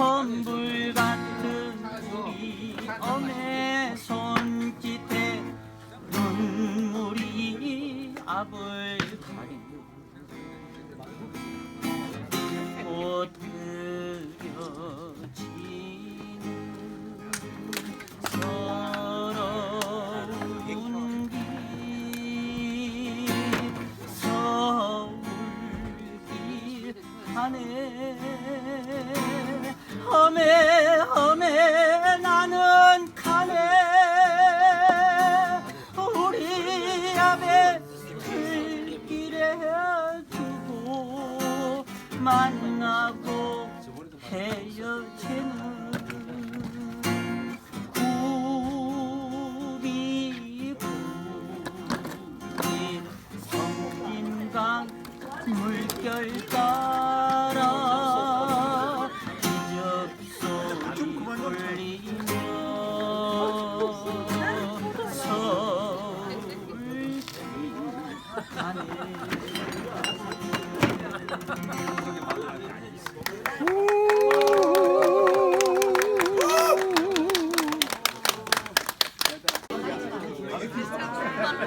선불 같은 우리 어메 손짓에 눈물이 앞을 가린 꽃 그려지는 서러운 길 서울길 하네 험해 험해 나는 가네 우리 앞에 길길에 두고 만나고 헤어지는 굽이 성진강 물결 따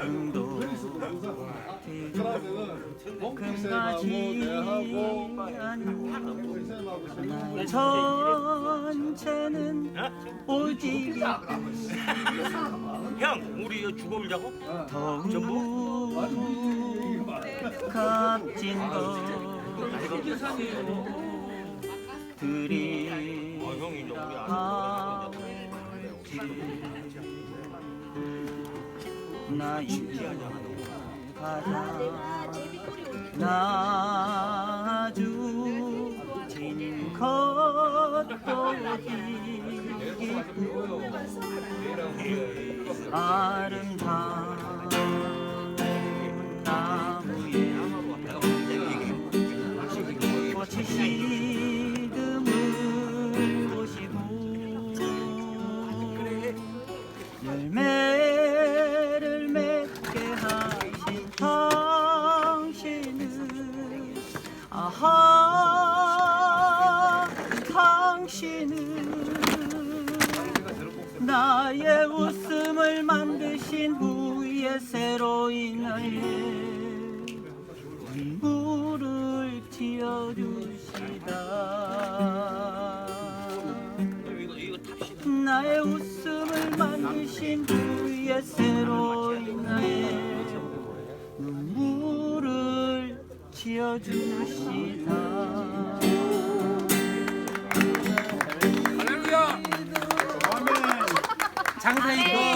응도 금가지 않는 전체는 오직 형, 우리 이거 죽어 울자고? 더욱 값진 것들이 어, 형이 우리 안 나 이제 가자 나주진 것도 아름다운 나무에 꽃이 나의 웃음을 만드신 후에 새로운 날에 눈물을 지어주시다. 나의 웃음을 만드신 후에 새로운 나의 눈물을 지어주시다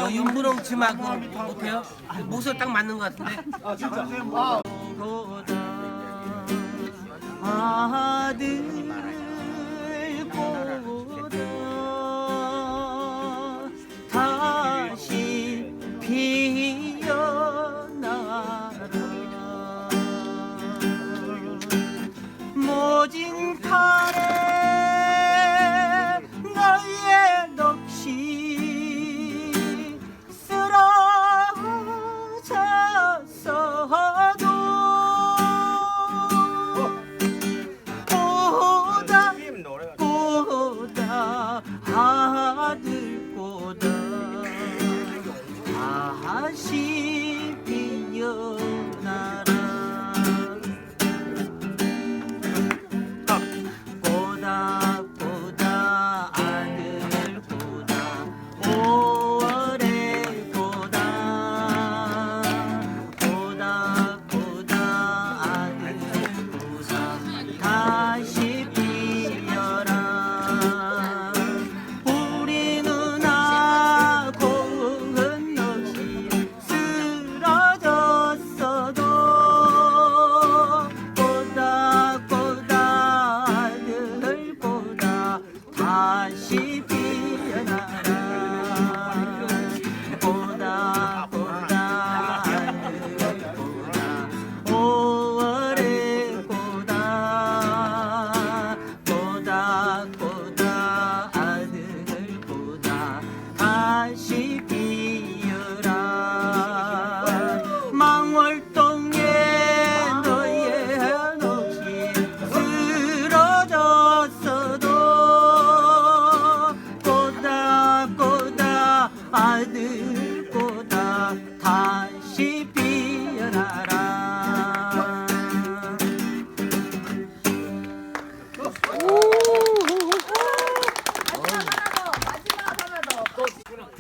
이그 윤부렁 치마고 못해요? 목소리 딱 맞는 것 같은데. 보다 아들 다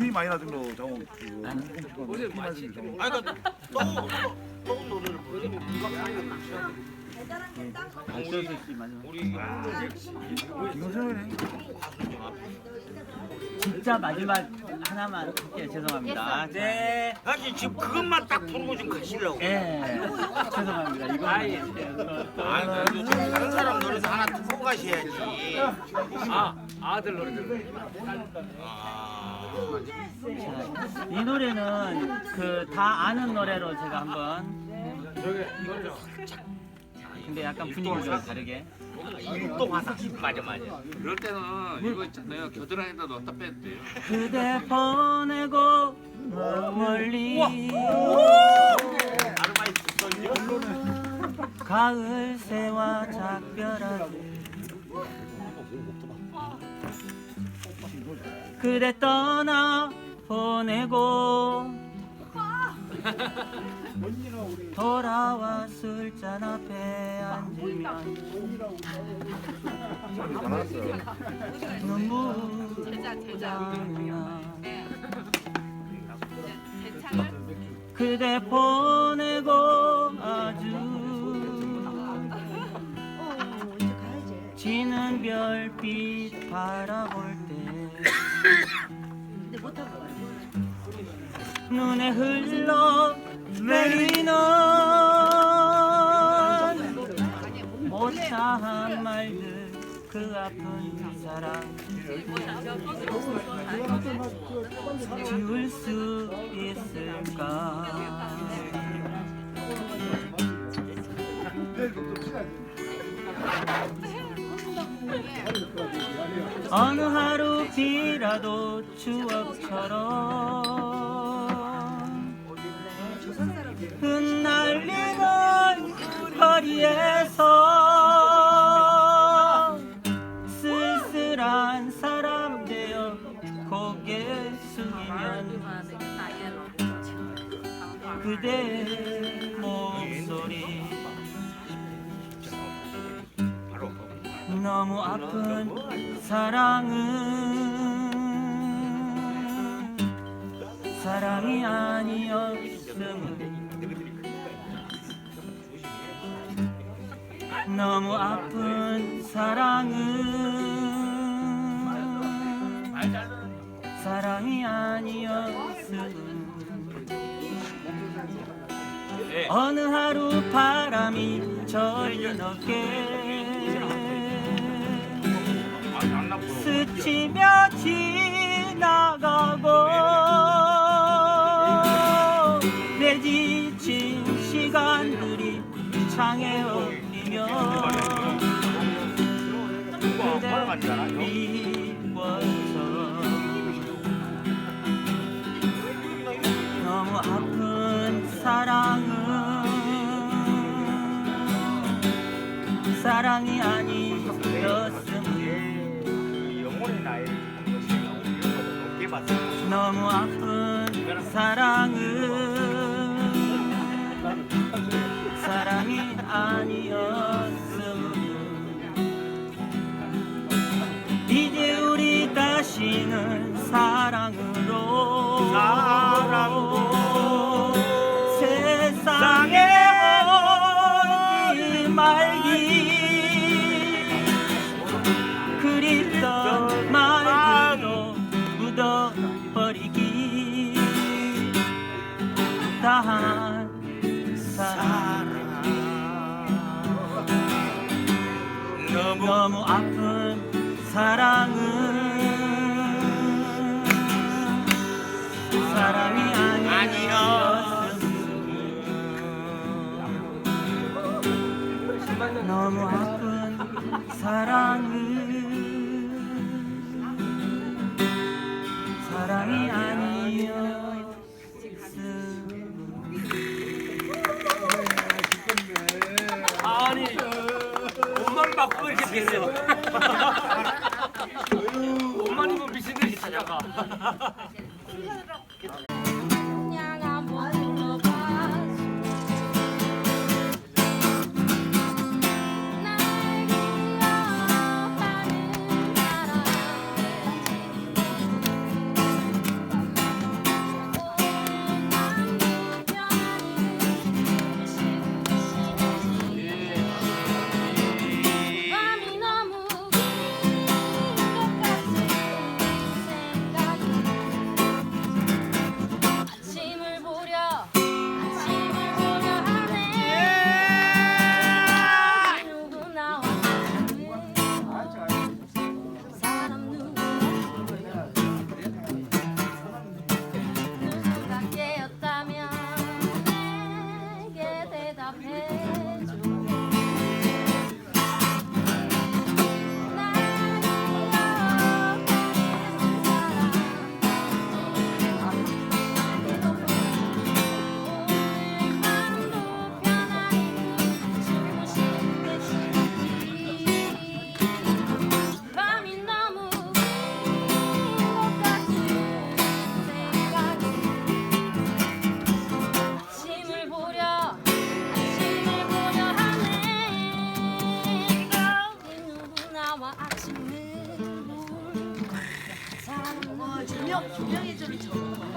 티 많이 나준 거 장원 그거 티 많이 나준 거 장원. 아니 노래를. 우리 이거 생각해. 진짜 마지막 하나만 할게요. 죄송합니다. 네. 사실 지금 그것만 딱 부르고 좀 가시려고. 예. 죄송합니다. 이거 아예. 아 그래도 좀 다른 사람 노래도 하나 듣고 가셔야지. 아 아들 노래들 아. 이 노래는 그 다 아는 노래로 제가 한번. 근데 약간 분위기가 좀 다르게. 또 하나. 맞아 맞아. 그럴 때는 이거 있잖아요 겨드랑이에다 넣었다 빼도 돼요 그대 보내고 멀리 가을 새와 작별하고 그대 떠나 보내고 돌아와 술잔 앞에 앉으면 다 나왔어요. 눈물이 나 그대 보내고 아주 지는 별빛 바라볼 때 눈에 흘러 내리는 못다한 말들 그 아픈 사랑 지울 수 있을까 어느 하루 비라도 추억처럼 흩날리는 거리에서 쓸쓸한 사람 되어 고개 숙이면 그대 너무 아픈 사랑은 사랑이 아니었음을 너무 아픈 사랑은 사랑이 아니었음을 어느 하루 바람이 저리 어깨 스치며 지나가고 내 지친 시간들이 창에 엎리며 그대 미워서 너무 아픈 사랑은 사랑이 아니 너무 아픈 사랑은 사랑이 아니었음. 이제 우리 다시는 사랑으로 사랑으로 사랑 너무 아픈 사랑은 가 분명 분명히 좀 적어.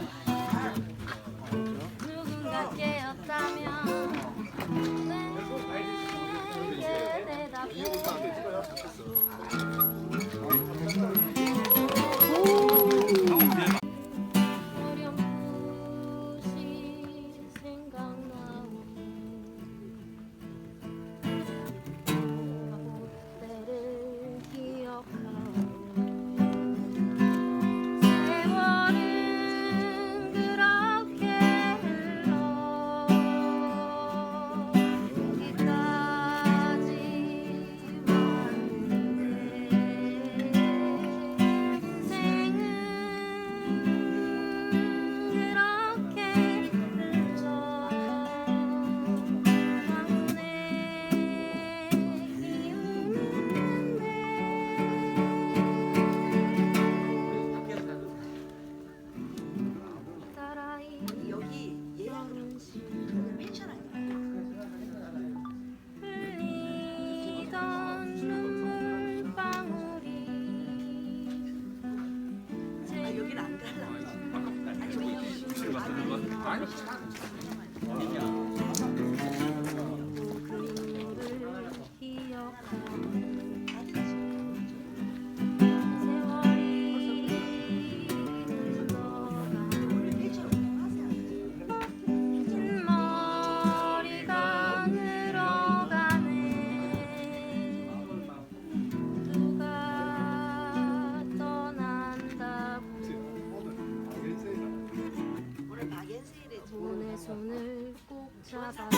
沙发